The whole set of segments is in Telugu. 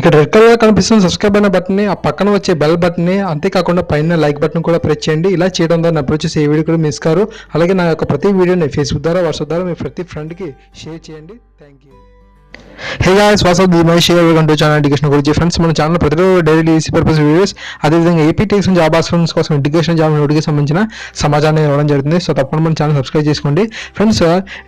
ఇక్కడ రెడ్ కలర్ కనిపిస్తున్న సబ్స్క్రైబ్ అయిన బటన్ని ఆ పక్కన వచ్చే బెల్ బటన్ని అంతేకాకుండా పైన లైక్ బటన్ కూడా ప్రెస్ చేయండి. ఇలా చేయడం ద్వారా నా వచ్చేసి ఏ వీడియో కూడా మిస్ కారు. అలాగే నా యొక్క ప్రతి వీడియోని ఫేస్బుక్ ద్వారా వాట్సాప్ ద్వారా మీ ప్రతి ఫ్రెండ్కి షేర్ చేయండి. Thank you hey guys what's the my share welcome to channel education గురించి ఫ్రెండ్స్ మన ఛానల్ ప్రతిరోజు డైలీ ఈసీ పర్పస్ వీడియోస్ అదేవిధంగా ఏపీ టెక్స్ జాబ్ ఆఫర్స్ కోసం ఎడ్యుకేషన్ జాబ్ నోటికి సంబంధించిన సమాచారాన్ని ఇవ్వడం జరుగుతుంది. సో తప్పకుండా మన ఛానల్ సబ్స్క్రైబ్ చేసుకోండి. ఫ్రెండ్స్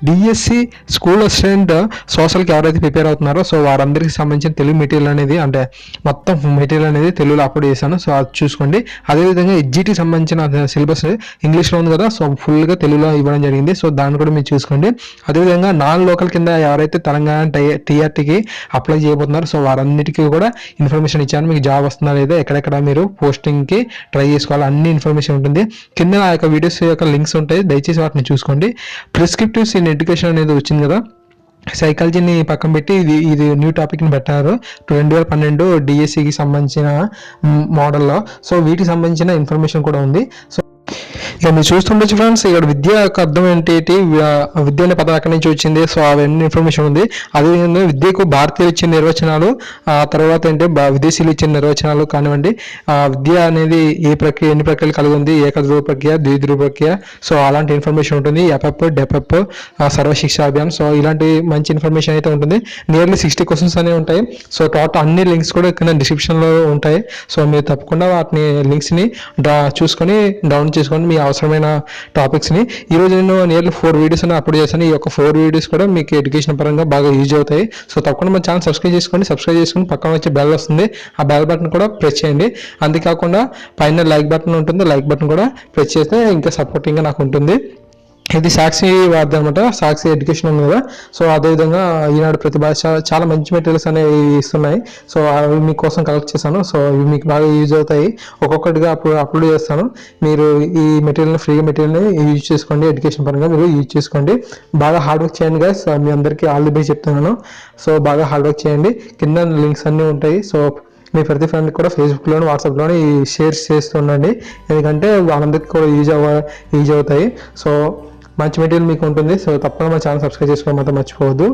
డిఎస్సి స్కూల్ అసిస్టెంట్ సోషల్కి ఎవరైతే ప్రిపేర్ అవుతున్నారో సో వారందరికీ సంబంధించిన తెలుగు మెటీరియల్ అనేది అంటే మొత్తం మెటీరియల్ అనేది తెలుగులో అప్లోడ్ చేశాను. సో అది చూసుకోండి. అదేవిధంగా ఎడ్జిటీ సంబంధించిన uh, సిలబస్ ఇంగ్లీష్లో ఉంది కదా సో ఫుల్గా తెలుగులో ఇవ్వడం జరిగింది. సో దాన్ని కూడా మీరు చూసుకోండి. అదేవిధంగా నాన్ లోకల్ కింద ఎవరైతే తెలంగాణ టీఆర్టీకి అప్లై చేయబోతున్నారు. సో వారన్నిటికీ కూడా ఇన్ఫర్మేషన్ ఇచ్చాను. మీకు జాబ్ వస్తుందా లేదా ఎక్కడెక్కడ మీరు పోస్టింగ్కి ట్రై చేసుకోవాలి అన్ని ఇన్ఫర్మేషన్ ఉంటుంది. కింద ఆ యొక్క వీడియోస్ యొక్క లింక్స్ ఉంటాయి. దయచేసి వాటిని చూసుకోండి. ప్రిస్క్రిప్టివ్స్ ఇన్ ఎడ్యుకేషన్ అనేది వచ్చింది కదా. సైకాలజీని పక్కన పెట్టి ఇది ఇది న్యూ టాపిక్ని పెట్టారు. రెండు వేల పన్నెండు డిఎస్సికి సంబంధించిన మోడల్లో సో వీటికి సంబంధించిన ఇన్ఫర్మేషన్ కూడా ఉంది. సో ఇక మీరు చూస్తుండొచ్చు ఫ్రెండ్స్ ఇక్కడ విద్య యొక్క అర్థం ఏంటి విద్య అనే పదం ఎక్కడి నుంచి వచ్చింది. సో అవన్నీ ఇన్ఫర్మేషన్ ఉంది. అదేవిధంగా విద్యకు భారతీయులు ఇచ్చిన నిర్వచనాలు ఆ తర్వాత ఏంటి? బా- విదేశీయులు ఇచ్చిన నిర్వచనాలు కానివ్వండి. విద్య అనేది ఏ ప్రక్రియ ఎన్ని ప్రక్రియలు కలిగి ఉంది? ఏకధ్రువ ప్రక్రియ ద్విధ్రువ ప్రక్రియ. సో అలాంటి ఇన్ఫర్మేషన్ ఉంటుంది. ఎపప్ డెపప్ సర్వశిక్ష అభియాన్ సో ఇలాంటి మంచి ఇన్ఫర్మేషన్ అయితే ఉంటుంది. నియర్లీ సిక్స్టీ క్వశ్చన్స్ అనేవి ఉంటాయి. సో టోటల్ అన్ని లింక్స్ కూడా కింద డిస్క్రిప్షన్లో ఉంటాయి. సో మీరు తప్పకుండా వాటిని లింక్స్ని డా చూసుకొని డౌన్లోడ్ చేసుకొని మీ అవసరమైన టాపిక్స్ని ఈరోజు నేను నియర్లీ ఫోర్ వీడియోస్ అని అప్లోడ్ చేశాను. ఈ యొక్క ఫోర్ వీడియోస్ కూడా మీకు ఎడ్యుకేషన్ పరంగా బాగా యూజ్ అవుతాయి. సో తప్పకుండా మన ఛానల్ సబ్స్క్రైబ్ చేసుకోండి. సబ్స్క్రైబ్ చేసుకుని పక్కన వచ్చే బెల్ వస్తుంది. ఆ బెల్ బటన్ కూడా ప్రెస్ చేయండి. అంతేకాకుండా పైన లైక్ బటన్ ఉంటుంది. లైక్ బటన్ కూడా ప్రెస్ చేస్తే ఇంకా సపోర్టింగ్గా నాకు ఉంటుంది. ఇది సాక్షి వార్త అనమాట సాక్షి ఎడ్యుకేషన్ ఉంది కదా. సో అదేవిధంగా ఈనాడు ప్రతిభ చాలా మంచి మెటీరియల్స్ అనేవి ఇస్తున్నాయి. సో అవి మీకోసం కలెక్ట్ చేశాను. సో ఇవి మీకు బాగా యూజ్ అవుతాయి. ఒక్కొక్కటిగా అప్పుడు అప్లోడ్ చేస్తాను. మీరు ఈ మెటీరియల్ని ఫ్రీ మెటీరియల్ని యూజ్ చేసుకోండి. ఎడ్యుకేషన్ పరంగా మీరు యూజ్ చేసుకోండి. బాగా హార్డ్ వర్క్ చేయండి గా మీ అందరికీ ఆల్ ది బెస్ట్ చెప్తున్నాను. సో బాగా హార్డ్ వర్క్ చేయండి. కింద లింక్స్ అన్నీ ఉంటాయి. సో మీ ప్రతి ఫ్రెండ్ కూడా ఫేస్బుక్లోని వాట్సాప్లోని షేర్ చేస్తుండండి ఎందుకంటే వాళ్ళందరికీ కూడా యూజ్ అవ్వ యూజ్ అవుతాయి. సో మంచి మెటీరియల్ మీకు ఉంటుంది. సో తప్పకుండా మా ఛానల్ సబ్స్క్రైబ్ చేసుకోవడం మాత్రం మర్చిపోవద్దు.